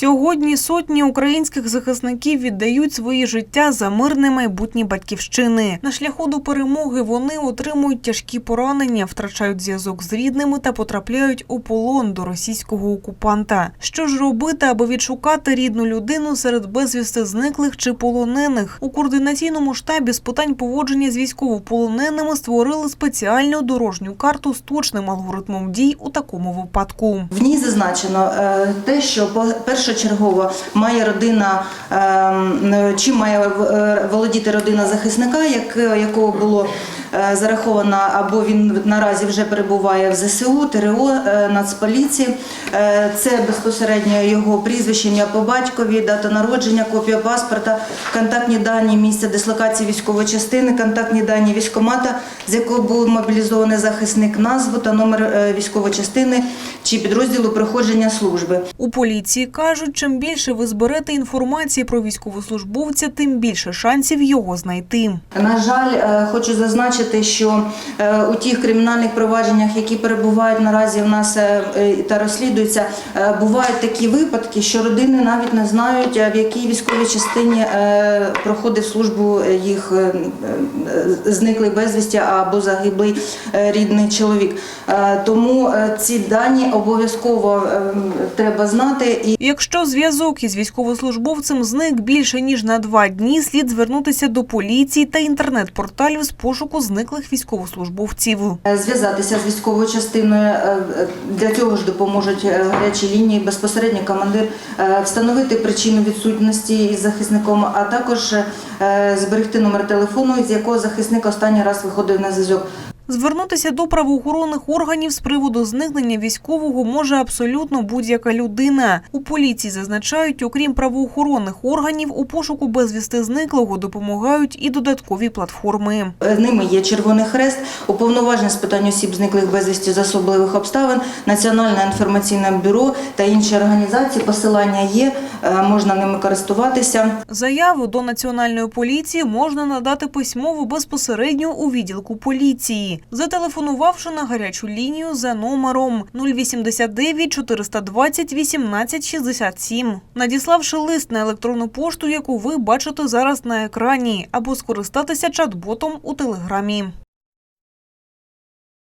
Сьогодні сотні українських захисників віддають свої життя за мирне майбутнє батьківщини. На шляху до перемоги вони отримують тяжкі поранення, втрачають зв'язок з рідними та потрапляють у полон до російського окупанта. Що ж робити, аби відшукати рідну людину серед безвісти зниклих чи полонених? У координаційному штабі з питань поводження з військовополоненими створили спеціальну дорожню карту з точним алгоритмом дій у такому випадку. В ній зазначено е, те, що по- першочергово має родина, е, чим має е, володіти родина захисника, як, якого було е, зараховано, або він наразі вже перебуває в ЗСУ, ТРО, е, Нацполіції. Е, Це безпосередньо його прізвище, ім'я по батькові, дата народження, копія паспорта, контактні дані місця дислокації військової частини, контактні дані військкомата, з якого був мобілізований захисник, назву та номер військової частини чи підрозділу проходження служби. У поліції кажуть, чим більше ви зберете інформації про військовослужбовця, тим більше шансів його знайти. На жаль, хочу зазначити, що е, у тих кримінальних провадженнях, які перебувають наразі в нас е, е, та розслідуються, бувають такі випадки, що родини навіть не знають, в якій військовій частині проходив службу їх зниклий безвісті або загиблий рідний чоловік. Тому ці дані обов'язково треба знати і Якщо зв'язок із військовослужбовцем зник більше ніж на два дні, слід звернутися до поліції та інтернет-порталів з пошуку зниклих військовослужбовців. Е, Зв'язатися з військовою частиною е, е, для цього ж допоможуть гарячі лінії, безпосередньо командир встановити причину відсутності із захисником, а також зберегти номер телефону, з якого захисник останній раз виходив на зв'язок. Звернутися до правоохоронних органів з приводу зникнення військового може абсолютно будь-яка людина. У поліції зазначають, окрім правоохоронних органів, у пошуку безвісти зниклого допомагають і додаткові платформи. Ними є Червоний Хрест, уповноважений з питань осіб зниклих безвісті з особливих обставин, Національне інформаційне бюро та інші організації. Посилання є, е, можна ними користуватися. Заяву до національної поліції можна надати письмово безпосередньо у відділку поліції, зателефонувавши на гарячу лінію за номером 089 420 18 67, надіславши лист на електронну пошту, яку ви бачите зараз на екрані, або скористатися чат-ботом у телеграмі.